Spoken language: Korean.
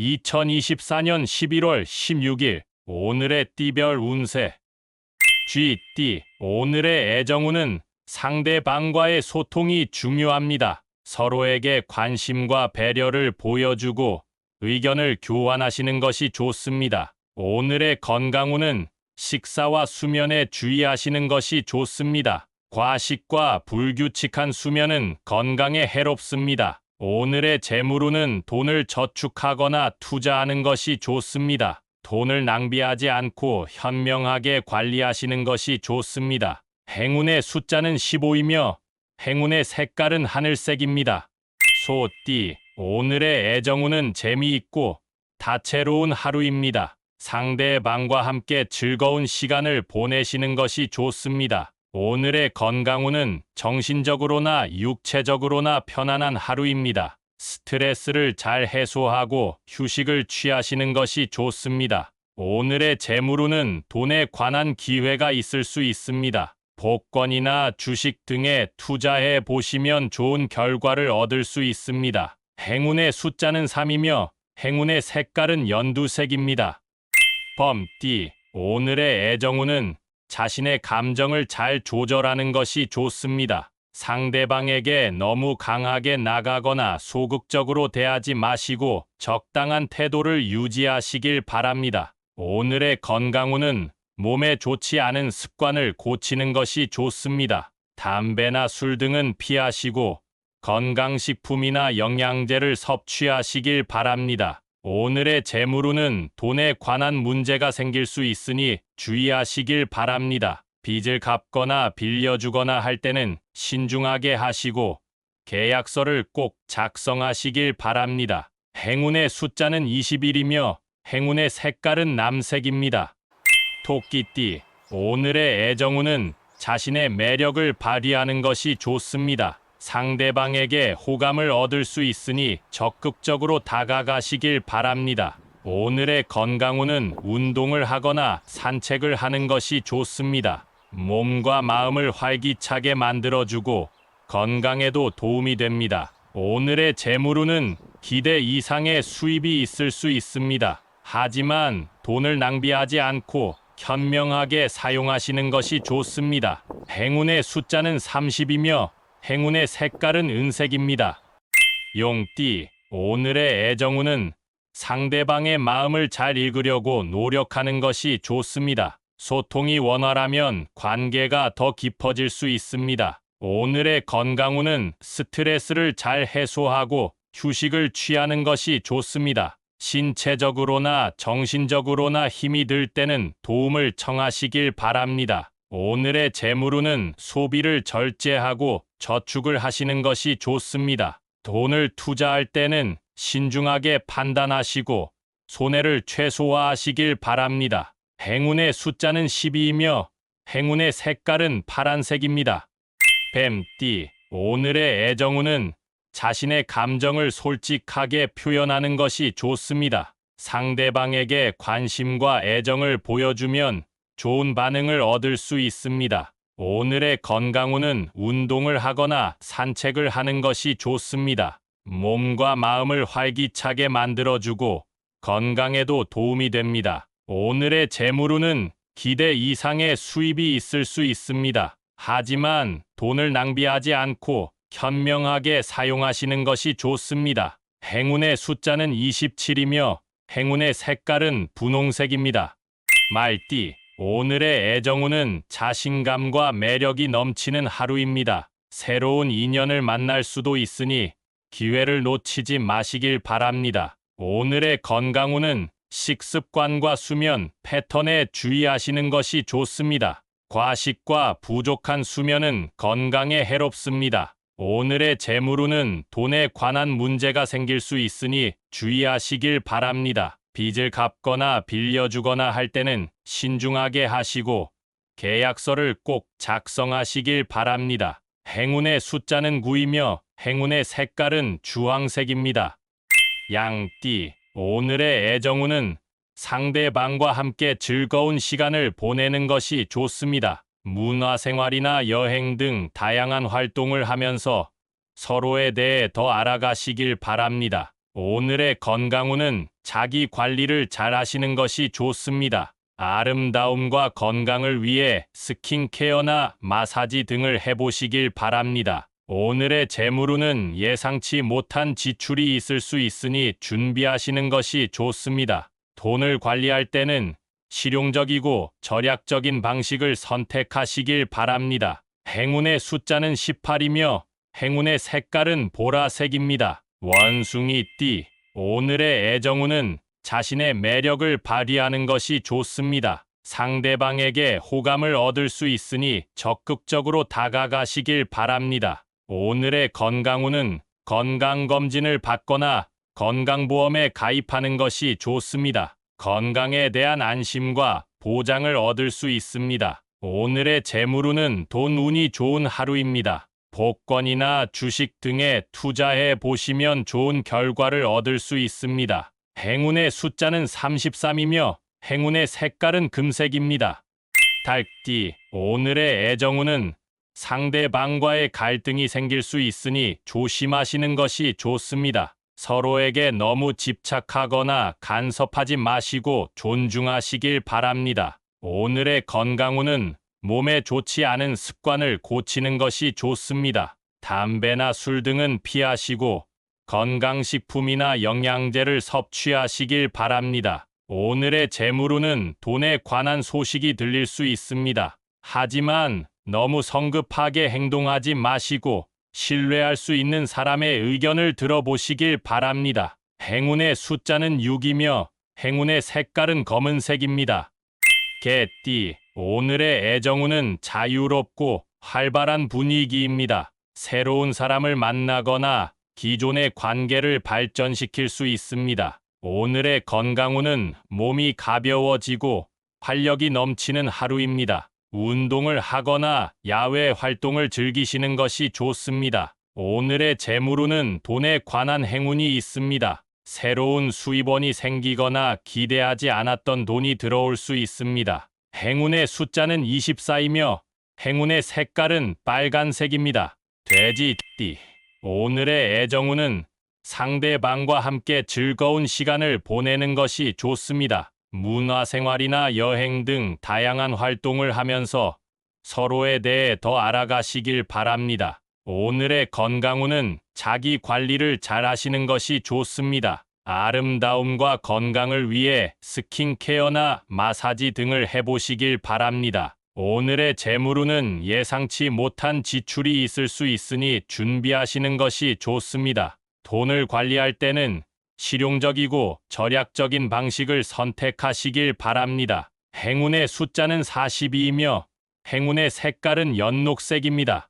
2024년 11월 16일 오늘의 띠별 운세 쥐띠 오늘의 애정운은 상대방과의 소통이 중요합니다. 서로에게 관심과 배려를 보여주고 의견을 교환하시는 것이 좋습니다. 오늘의 건강운은 식사와 수면에 주의하시는 것이 좋습니다. 과식과 불규칙한 수면은 건강에 해롭습니다. 오늘의 재물운은 돈을 저축하거나 투자하는 것이 좋습니다. 돈을 낭비하지 않고 현명하게 관리하시는 것이 좋습니다. 행운의 숫자는 15이며 행운의 색깔은 하늘색입니다. 소띠, 오늘의 애정운은 재미있고 다채로운 하루입니다. 상대방과 함께 즐거운 시간을 보내시는 것이 좋습니다. 오늘의 건강운은 정신적으로나 육체적으로나 편안한 하루입니다. 스트레스를 잘 해소하고 휴식을 취하시는 것이 좋습니다. 오늘의 재물운은 돈에 관한 기회가 있을 수 있습니다. 복권이나 주식 등에 투자해 보시면 좋은 결과를 얻을 수 있습니다. 행운의 숫자는 3이며 행운의 색깔은 연두색입니다. 범띠, 오늘의 애정운은 자신의 감정을 잘 조절하는 것이 좋습니다. 상대방에게 너무 강하게 나가거나 소극적으로 대하지 마시고 적당한 태도를 유지하시길 바랍니다. 오늘의 건강운은 몸에 좋지 않은 습관을 고치는 것이 좋습니다. 담배나 술 등은 피하시고 건강식품이나 영양제를 섭취하시길 바랍니다. 오늘의 재물운은 돈에 관한 문제가 생길 수 있으니 주의하시길 바랍니다. 빚을 갚거나 빌려주거나 할 때는 신중하게 하시고 계약서를 꼭 작성하시길 바랍니다. 행운의 숫자는 21이며 행운의 색깔은 남색입니다. 토끼띠, 오늘의 애정운은 자신의 매력을 발휘하는 것이 좋습니다. 상대방에게 호감을 얻을 수 있으니 적극적으로 다가가시길 바랍니다. 오늘의 건강운은 운동을 하거나 산책을 하는 것이 좋습니다. 몸과 마음을 활기차게 만들어주고 건강에도 도움이 됩니다. 오늘의 재물운은 기대 이상의 수입이 있을 수 있습니다. 하지만 돈을 낭비하지 않고 현명하게 사용하시는 것이 좋습니다. 행운의 숫자는 30이며 행운의 색깔은 은색입니다. 용띠, 오늘의 애정운은 상대방의 마음을 잘 읽으려고 노력하는 것이 좋습니다. 소통이 원활하면 관계가 더 깊어질 수 있습니다. 오늘의 건강운은 스트레스를 잘 해소하고 휴식을 취하는 것이 좋습니다. 신체적으로나 정신적으로나 힘이 들 때는 도움을 청하시길 바랍니다. 오늘의 재물운은 소비를 절제하고 저축을 하시는 것이 좋습니다. 돈을 투자할 때는 신중하게 판단하시고 손해를 최소화하시길 바랍니다. 행운의 숫자는 12이며 행운의 색깔은 파란색입니다. 뱀띠, 오늘의 애정운은 자신의 감정을 솔직하게 표현하는 것이 좋습니다. 상대방에게 관심과 애정을 보여주면 좋은 반응을 얻을 수 있습니다. 오늘의 건강운은 운동을 하거나 산책을 하는 것이 좋습니다. 몸과 마음을 활기차게 만들어주고 건강에도 도움이 됩니다. 오늘의 재물운은 기대 이상의 수입이 있을 수 있습니다. 하지만 돈을 낭비하지 않고 현명하게 사용하시는 것이 좋습니다. 행운의 숫자는 27이며 행운의 색깔은 분홍색입니다. 말띠, 오늘의 애정운은 자신감과 매력이 넘치는 하루입니다. 새로운 인연을 만날 수도 있으니 기회를 놓치지 마시길 바랍니다. 오늘의 건강운은 식습관과 수면 패턴에 주의하시는 것이 좋습니다. 과식과 부족한 수면은 건강에 해롭습니다. 오늘의 재물운은 돈에 관한 문제가 생길 수 있으니 주의하시길 바랍니다. 빚을 갚거나 빌려주거나 할 때는 신중하게 하시고 계약서를 꼭 작성하시길 바랍니다. 행운의 숫자는 9이며 행운의 색깔은 주황색입니다. 양띠, 오늘의 애정운은 상대방과 함께 즐거운 시간을 보내는 것이 좋습니다. 문화생활이나 여행 등 다양한 활동을 하면서 서로에 대해 더 알아가시길 바랍니다. 오늘의 건강운은 자기 관리를 잘 하시는 것이 좋습니다. 아름다움과 건강을 위해 스킨케어나 마사지 등을 해보시길 바랍니다. 오늘의 재물운은 예상치 못한 지출이 있을 수 있으니 준비하시는 것이 좋습니다. 돈을 관리할 때는 실용적이고 절약적인 방식을 선택하시길 바랍니다. 행운의 숫자는 18이며 행운의 색깔은 보라색입니다. 원숭이 띠 오늘의 애정운은 자신의 매력을 발휘하는 것이 좋습니다. 상대방에게 호감을 얻을 수 있으니 적극적으로 다가가시길 바랍니다. 오늘의 건강운은 건강검진을 받거나 건강보험에 가입하는 것이 좋습니다. 건강에 대한 안심과 보장을 얻을 수 있습니다. 오늘의 재물운은 돈 운이 좋은 하루입니다. 복권이나 주식 등에 투자해 보시면 좋은 결과를 얻을 수 있습니다. 행운의 숫자는 33이며 행운의 색깔은 금색입니다. 달띠 오늘의 애정운은 상대방과의 갈등이 생길 수 있으니 조심하시는 것이 좋습니다. 서로에게 너무 집착하거나 간섭하지 마시고 존중하시길 바랍니다. 오늘의 건강운은 몸에 좋지 않은 습관을 고치는 것이 좋습니다. 담배나 술 등은 피하시고 건강식품이나 영양제를 섭취하시길 바랍니다. 오늘의 재물운은 돈에 관한 소식이 들릴 수 있습니다. 하지만 너무 성급하게 행동하지 마시고 신뢰할 수 있는 사람의 의견을 들어보시길 바랍니다. 행운의 숫자는 6이며 행운의 색깔은 검은색입니다. 개띠, 오늘의 애정운은 자유롭고 활발한 분위기입니다. 새로운 사람을 만나거나 기존의 관계를 발전시킬 수 있습니다. 오늘의 건강운은 몸이 가벼워지고 활력이 넘치는 하루입니다. 운동을 하거나 야외 활동을 즐기시는 것이 좋습니다. 오늘의 재물운은 돈에 관한 행운이 있습니다. 새로운 수입원이 생기거나 기대하지 않았던 돈이 들어올 수 있습니다. 행운의 숫자는 24이며 행운의 색깔은 빨간색입니다. 돼지 띠 오늘의 애정운은 상대방과 함께 즐거운 시간을 보내는 것이 좋습니다. 문화생활이나 여행 등 다양한 활동을 하면서 서로에 대해 더 알아가시길 바랍니다. 오늘의 건강운은 자기 관리를 잘 하시는 것이 좋습니다. 아름다움과 건강을 위해 스킨케어나 마사지 등을 해보시길 바랍니다. 오늘의 재물운은 예상치 못한 지출이 있을 수 있으니 준비하시는 것이 좋습니다. 돈을 관리할 때는 실용적이고 절약적인 방식을 선택하시길 바랍니다. 행운의 숫자는 42이며 행운의 색깔은 연녹색입니다.